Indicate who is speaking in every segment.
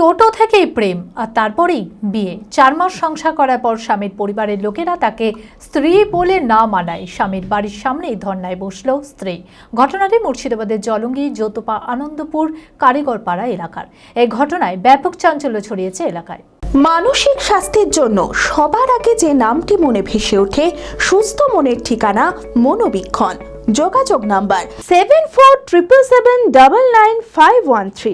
Speaker 1: টোটো থেকেই প্রেম আর তারপরেই বিয়ে। চার মাস সংসার করার পর স্বামীর পরিবারের লোকেরা তাকে স্ত্রী বলে না মানায়। স্বামীর বাড়ির সামনেই ধর্নায় বসল স্ত্রী। ঘটনাটি মুর্শিদাবাদের জলঙ্গি, যতপা, আনন্দপুর, কারিগরপাড়া এলাকার। এই ঘটনায় ব্যাপক চাঞ্চল্য ছড়িয়েছে এলাকায়।
Speaker 2: মানসিক স্বাস্থ্যের জন্য সবার আগে যে নামটি মনে ভেসে ওঠে, সুস্থ মনের ঠিকানা মনোবীক্ষণ। যোগাযোগ number seven four triple seven double nine five one three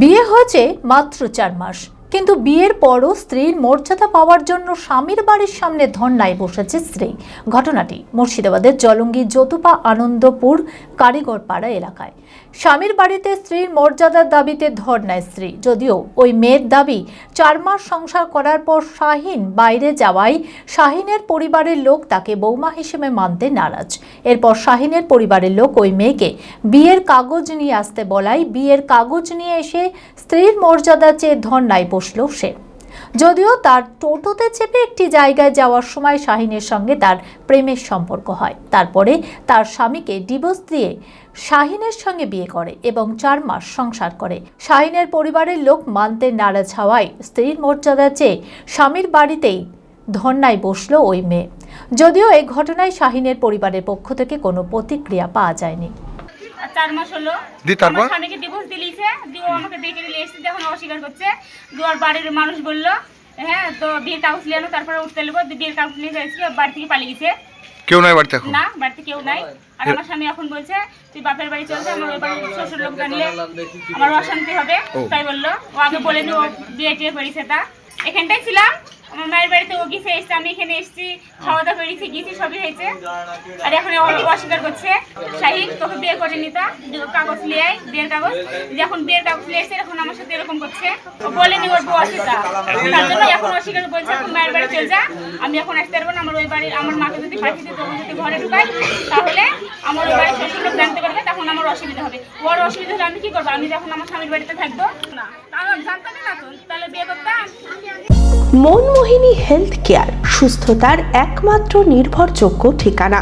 Speaker 1: বিয়ে হয়েছে মাত্র চার মাস। কিন্তু বিয়ের পরও স্ত্রীর মর্যাদা পাওয়ার জন্য স্বামীর বাড়ির সামনে ধর্নায় বসেছে স্ত্রী। ঘটনাটি মুর্শিদাবাদের জলঙ্গি যতুপা আনন্দপুর, কারিগরপাড়া এলাকায়। স্বামীর বাড়িতে স্ত্রীর মর্যাদার দাবিতে ধর্নায় স্ত্রী। যদিও ওই মেয়ের দাবি, চার মাস সংসার করার পর শাহিন বাইরে যাওয়ায় শাহিনের পরিবারের লোক তাকে বৌমা হিসেবে মানতে নারাজ। এরপর শাহিনের পরিবারের লোক ওই মেয়েকে বিয়ের কাগজ নিয়ে আসতে বলায়, বিয়ের কাগজ নিয়ে এসে স্ত্রীর মর্যাদা চেয়ে ধর্নায় বসল সে। যদিও তার টোটোতে চেপে একটি জায়গায় যাওয়ার সময় শাহিনের সঙ্গে তার প্রেমের সম্পর্ক হয়। তারপরে তার স্বামীকে ডিভোর্স দিয়ে শাহিনের সঙ্গে বিয়ে করে এবং চার মাস সংসার করে। শাহিনের পরিবারের লোক মানতে নারাজ হওয়ায় স্ত্রীর মর্যাদা চেয়ে স্বামীর বাড়িতেই ধর্নায় বসল ওই মেয়ে। যদিও এই ঘটনায় শাহিনের পরিবারের পক্ষ থেকে কোনো প্রতিক্রিয়া পাওয়া যায়নি।
Speaker 3: চার মাস হলো।
Speaker 4: দি তারপর?
Speaker 3: স্বামীকে ডিভোর্স দিলিছে। দিয়ে ও আমাকে দেখে দিলে এসে যখন অস্বীকার করছে। দিয়ে ওর বাড়ির মানুষ বলল হ্যাঁ তো বিয়ের কাগজ নিয়ে আনো তারপরে উঠতে নেব দিয়ে বিয়ের নিয়ে যাচ্ছি বাড়ি থেকে পালিয়ে গেছে।
Speaker 4: কেউ নাই বাড়িতে এখন?
Speaker 3: না বাড়িতে কেউ নাই। আর আমার স্বামী এখন বলছে তুই বাপের বাড়ি চলছে আমার ওই বাড়ির শ্বশুর লোক জানলে আমার অশান্তি হবে। তাই বলল। ও আগে বলে নি ও বিয়ে টিয়ে করেছে তা। এখানটাই ছিলাম। আমার মায়ের বাড়িতে ও গেছে এসছে, আমি এখানে এসেছি খাওয়া দাওয়া করেছি গেছি সবই হয়েছে। আর এখন অস্বীকার করছে। শাহিন, তোকে বিয়ে করে নিতা কাগজ নিয়ে আয়, বিয়ের কাগজ। যখন বিয়ের কাগজ নিয়ে এসছে, এখন আমার সাথে এরকম করছে। ও বলেনি ওর বউ তা। তার জন্য এখন অস্বীকার বলছে এখন মায়ের বাড়ি চলে যা, আমি এখন আসতে পারব না, আমার ওই বাড়ির, আমার মাকে যদি পাঠিয়ে দিই তখন যদি ঘরে ঢুকাই, তাহলে আমার ওই বাড়ির শ্বশুর লোক জানতে পারবে, তখন আমার অসুবিধা হবে। ওর অসুবিধা হলে আমি কি করব? আমি যখন আমার স্বামীর বাড়িতে থাকব, না
Speaker 2: মনমোহিনী হেলথ কেয়ার, সুস্থতার একমাত্র নির্ভরযোগ্য ঠিকানা।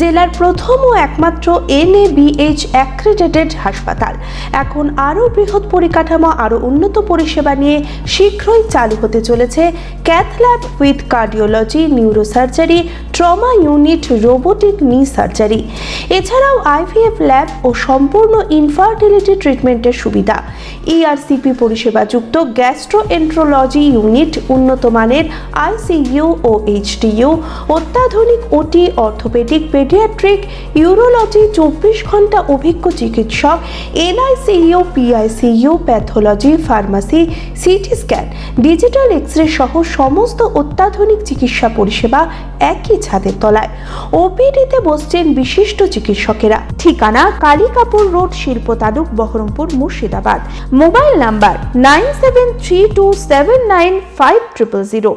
Speaker 2: জেলার প্রথম ও একমাত্র এনএবিএইচ অ্যাক্রেডিটেড হাসপাতাল। এখন আরও বৃহৎ পরিকাঠামো, আরও উন্নত পরিষেবা নিয়ে শীঘ্রই চালু হতে চলেছে cath lab with cardiology, neurosurgery, trauma unit, robotic knee surgery এছাড়াও আইভিএফ ল্যাব ও সম্পূর্ণ ইনফার্টিলিটি ট্রিটমেন্টের সুবিধা। ইআরসিপি পরিষেবাযুক্ত গ্যাস্ট্রোএন্ট্রোলজি ইউনিট উন্নত মানের আইসিইউ ও এইচডিইউ অত্যাধুনিক ওটি অর্থোপেডিক পেডিয়াট্রিক, ইউরোলজি চব্বিশ ঘণ্টা অভিজ্ঞ চিকিৎসক NICU PICU pathology, pharmacy, CT scan, digital X ray সহ সমস্ত অত্যাধুনিক চিকিৎসা পরিষেবা একই ছাদের তলায়। ওপিডিতে বসছেন বিশিষ্ট চিকিৎসকেরা। ঠিকানা কালিকাপুর রোড, শিল্প তালুক, Baharampur, Murshidabad. Mobile number nine seven three two seven nine five triple zero